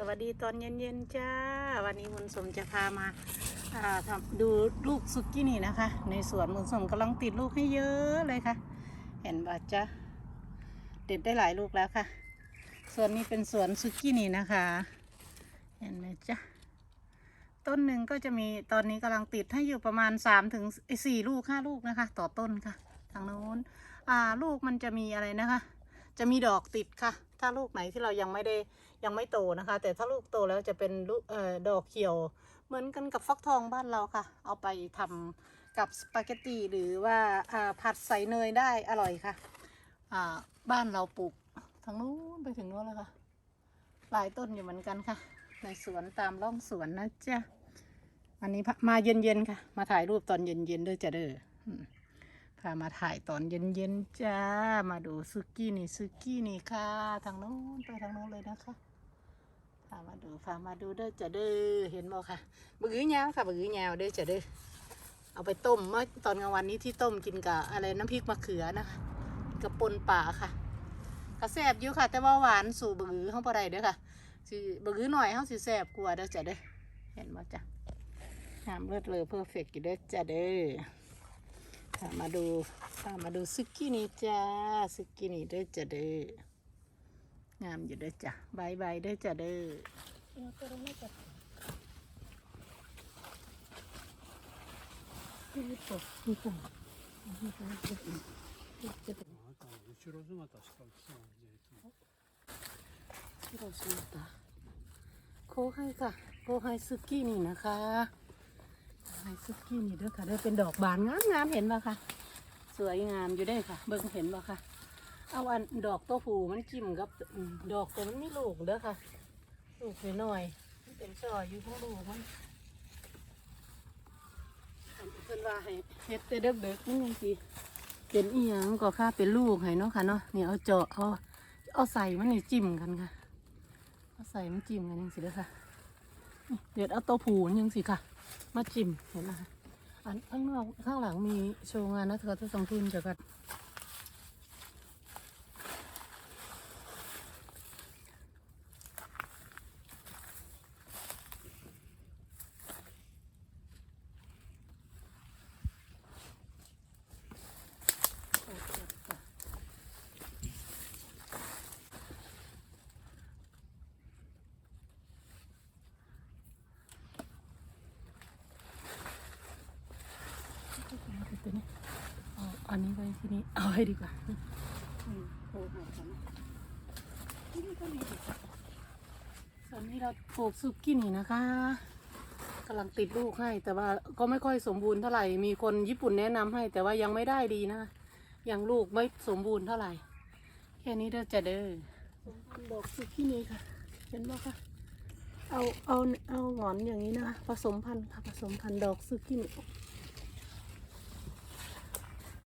สวัสดีตอนเย็นๆจ้า วันนี้มุนสมจะพามาทำดูลูกซุกี้นี่นะคะ ในสวนมุนสมกำลังติดลูกให้เยอะเลยค่ะ เห็นบ่จ้ะเด็ดได้หลายลูกแล้วค่ะ ส่วนนี้เป็นสวนซุกี้นี่นะคะ เห็นไหมจ๊ะต้นหนึ่งก็จะมีตอนนี้กำลังติดให้อยู่ประมาณ3าถึงสี่ลูกห้าลูกนะคะ ต่อต้นค่ะ ทางโน้นลูกมันจะมีอะไรนะคะ จะมีดอกติดค่ะ ถ้าลูกไหนที่เรายังไม่ได้ยังไม่โตนะคะ แต่ถ้าลูกโตแล้วจะเป็นลูกเอ่อดอกเขียว เหมือนกันกับฟักทองบ้านเราค่ะ เอาไปทำกับสปาเกตตีหรือว่าอ่าผัดใส่เนยได้อร่อยค่ะอ่าบ้านเราปลูกทางนู้นไปถึงนู้นแล้วค่ะหลายต้นอยู่เหมือนกันค่ะ ในสวนตามร่องสวนนะจ๊ะอันนี้มาเย็นๆค่ะ มาถ่ายรูปตอนเย็นๆด้วยจ้ะเด้อ พามาถ่ายตอนเย็นๆจ้า มาดูซุกี้นี่ซุกี้นี่ค่ะ ทางโน้นไปทางโน้นเลยนะคะพามาดูพามาดูเด้อจะเด้อเห็นบ่ค่ะบือยาวค่ะบือยาวเด้อจะเด้อเอาไปต้มเมื่อตอนกลางวันนี้ที่ต้มกินกับอะไรน้ำพริกมะเขือนะคะกับปนป่าค่ะก็แซบอยู่ค่ะ แต่ว่าหวานสู่บือเขาบ่ได้เด้อค่ะสิบือหน่อยเขาสิแซบกว่าเด้อจะเด้อเห็นบ่จ้ะงามเลิศเลอเพอร์เฟกต์อยู่เด้อจะเด้อ พามาดูพามาดูซึกกี้นี่จ้าซึกกี้นี่เด้อจ้ะเด้องามอยู่เด้อจ้ะบายบายเด้อจ้ะเด้อนี่ปกนี่ปกนี่ปกจะเป็น あなたの後ろ姿しか映さないねいつもที่เราซื้อตาโคให้ค่ะโคให้ซึกกี้นี่นะคะ โคให้ซึกกี้นี่เด้อค่ะเด้อเป็นดอกบานงามงามเห็นป่ะคะสวยงามอยู่ได้อค่ะ เบิ่งเห็นป่ะคะเอาอันดอกตัวผูมันจิ้มกับดอกตัวมันม่ลูกเด้อค่ะ ลูกหน่อยมันเป็นซออยู่ข้างลูกมันเพิ่นว่าให้เฮ็ดแต่เด็กๆนี่ยังสิเป็นอีหยังก็ค่ะเป็นลูกให้เนาะค่ะเนาะนี่เอาเจาะเอาเอาใส่มันนี่จิ้มกันค่ะเอาใส่มันจิ้มกันยังสิเด้อค่ะ เดี๋ยวเอาตัวผูนยังสิค่ะ มาจิ้มเห็นไหมคะอันข้างนอกข้างหลังมีโชว์งานนะเธอจะสองทุนเจอกัน ตัวนี้เอันนี้ไว้ที่นี่เอาไว้ดีกว่าโอ้โหครับที่นี่ก็ดีดีค่ะส่วนนี้เราปลูกซุกี้นี่นะคะกำลังติดลูกให้ แต่ว่าก็ไม่ค่อยสมบูรณ์เท่าไหร่ มีคนญี่ปุ่นแนะนำให้ แต่ว่ายังไม่ได้ดีนะ ยังลูกไม่สมบูรณ์เท่าไหร่ แค่นี้เด้อจะเด้อดอกซุกี้นี่ค่ะเห็นไหมคะเอาเอาเอาหงอนอย่างนี้นะคะผสมพันธุ์ค่ะผสมพันธุ์ดอกซุกี้นี่